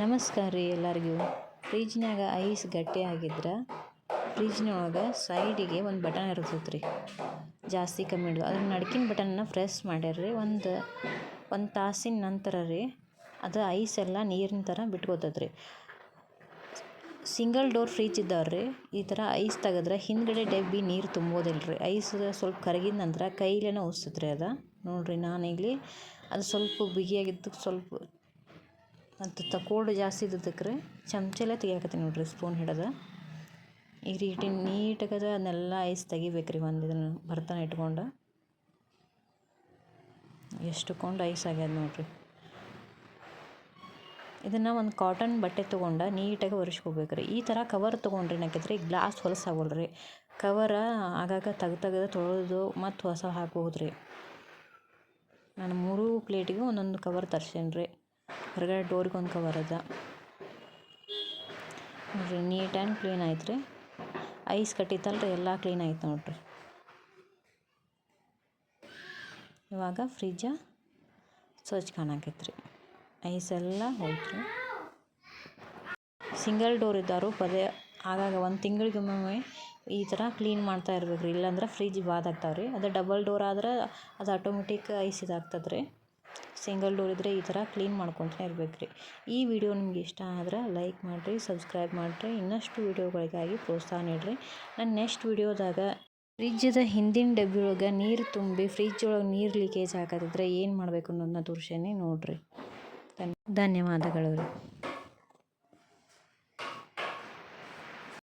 ನಮಸ್ಕಾರ ರೀ ಎಲ್ಲರಿಗೂ. ಫ್ರಿಜ್ನಾಗ ಐಸ್ ಗಟ್ಟಿ ಆಗಿದ್ರೆ ಫ್ರಿಜ್ನೊಳಗೆ ಸೈಡಿಗೆ ಒಂದು ಬಟನ್ ಇರ್ತೈತೆ ರೀ ಜಾಸ್ತಿ ಕಮ್ಮಿ ಹಿಡಿದು ಅದ್ರ ನಡ್ಕಿನ ಬಟನ್ನ ಮಾಡ್ಯಾರ ಮಾಡ್ಯಾರ್ರಿ. ಒಂದು ಒಂದು ತಾಸಿನ ನಂತರ ರೀ ಅದು ಐಸ್ ಎಲ್ಲ ನೀರಿನ ಥರ ಬಿಟ್ಕೋತೈತೆ ರೀ ಸಿಂಗಲ್ ಡೋರ್ ಫ್ರಿಜ್ ಇದ್ದಾವೆ ರೀ ಈ ಥರ ಐಸ್ ತೆಗೆದ್ರೆ ಹಿಂದ್ಗಡೆ ಡಬ್ಬಿ ನೀರು ತುಂಬೋದಿಲ್ಲ ರೀ ಐಸ್ ಸ್ವಲ್ಪ ಕರಗಿದ ನಂತರ ಕೈಲೇನೋ ಉಸ್ತೈತೆ ರೀ ಅದು. ನೋಡಿರಿ ಇಲ್ಲಿ ಅದು ಸ್ವಲ್ಪ ಬಿಗಿಯಾಗಿದ್ದು ಸ್ವಲ್ಪ ಮತ್ತು ತಕೋಡು ಜಾಸ್ತಿ ಇದ್ದದಕ್ಕೆ ರೀ ಚಮಚಲ್ಲೇ ತೆಗಿಯಾಕತ್ತೀನಿ ನೋಡಿರಿ ಸ್ಪೂನ್ ಹಿಡಿದು. ಈ ರೀತಿ ನೀಟಾಗದ ಅದನ್ನೆಲ್ಲ ಐಸ್ ತೆಗಿಬೇಕು ರೀ ಒಂದು ಇದನ್ನು ಬರ್ತನ ಇಟ್ಕೊಂಡು. ಎಷ್ಟು ಕೊಂಡು ಐಸ್ ಆಗ್ಯದ ನೋಡಿರಿ. ಇದನ್ನು ಒಂದು ಕಾಟನ್ ಬಟ್ಟೆ ತೊಗೊಂಡು ನೀಟಾಗಿ ಒರೆಸ್ಕೋಬೇಕು ರೀ. ಈ ಥರ ಕವರ್ ತೊಗೊಂಡ್ರಿ ರೀ ಗ್ಲಾಸ್ ಹೊಲಸಾಗಲ್ಲ ರೀ. ಕವರ ಆಗಾಗ ತೆಗ್ದು ತೆಗೆದು ತೊಳೆದು ಮತ್ತು ಹೊಸ ಹಾಕ್ಬೋದು ರೀ. ನಾನು ಮೂರು ಪ್ಲೇಟಿಗೂ ಒಂದೊಂದು ಕವರ್ ತರ್ಸೇನಿ ರೀ ಹೊರಗಡೆ ಡೋರ್ಗೆ ಒಂದು ಕವರ್ ಅದ. ನೋಡಿರಿ, ನೀಟ್ ಆ್ಯಂಡ್ ಕ್ಲೀನ್ ಆಯ್ತು ರೀ ಐಸ್ ಕಟ್ಟಿತ್ತಲ್ಲ ರೀ ಎಲ್ಲ ಕ್ಲೀನ್ ಆಯ್ತು ನೋಡಿರಿ. ಇವಾಗ ಫ್ರಿಜ್ಜ ಸ್ವಚ್ಛ ಕಾಣಾಕೈತಿ ರೀ ಐಸ್ ಎಲ್ಲ ಹೋಯ್ತು ಸಿಂಗಲ್ ಡೋರ್ ಇದ್ದಾರು ಪದೇ ಆಗಾಗ ಒಂದು ತಿಂಗಳಿಗೊಮ್ಮೆ ಈ ಥರ ಕ್ಲೀನ್ ಮಾಡ್ತಾ ಇರ್ಬೇಕು ರೀ ಇಲ್ಲಾಂದ್ರೆ ಫ್ರಿಜ್ ಬಾದ್ ಆಗ್ತಾವೆ ರೀ ಅದು ಡಬಲ್ ಡೋರ್ ಆದ್ರೆ ಅದು ಆಟೋಮೆಟಿಕ್ ಐಸ್ ಇದಾಗ್ತದೆ ರೀ ಸಿಂಗಲ್ ಡೋರ್ ಇದ್ದರೆ ಈ ಥರ ಕ್ಲೀನ್ ಮಾಡ್ಕೊತಾನೆ ಇರ್ಬೇಕು ರೀ. ಈ ವಿಡಿಯೋ ನಿಮ್ಗೆ ಇಷ್ಟ ಆದ್ರೆ ಲೈಕ್ ಮಾಡಿರಿ, ಸಬ್ಸ್ಕ್ರೈಬ್ ಮಾಡಿರಿ, ಇನ್ನಷ್ಟು ವಿಡಿಯೋಗಳಿಗಾಗಿ ಪ್ರೋತ್ಸಾಹ ನೀಡಿರಿ. ನಾನು ನೆಕ್ಸ್ಟ್ ವಿಡಿಯೋದಾಗ ಫ್ರಿಜ್ಜದ ಹಿಂದಿನ ಡಬ್ಬಿ ಒಳಗೆ ನೀರು ತುಂಬಿ ಫ್ರಿಜ್ ಒಳಗೆ ನೀರು ಲೀಕೇಜ್ ಆಗತ್ತಿದ್ರೆ ಏನು ಮಾಡಬೇಕು ಅನ್ನೋದನ್ನ ತೋರಿಸೇನೆ ನೋಡಿರಿ. ಧನ್ಯವಾದಗಳು ರೀ.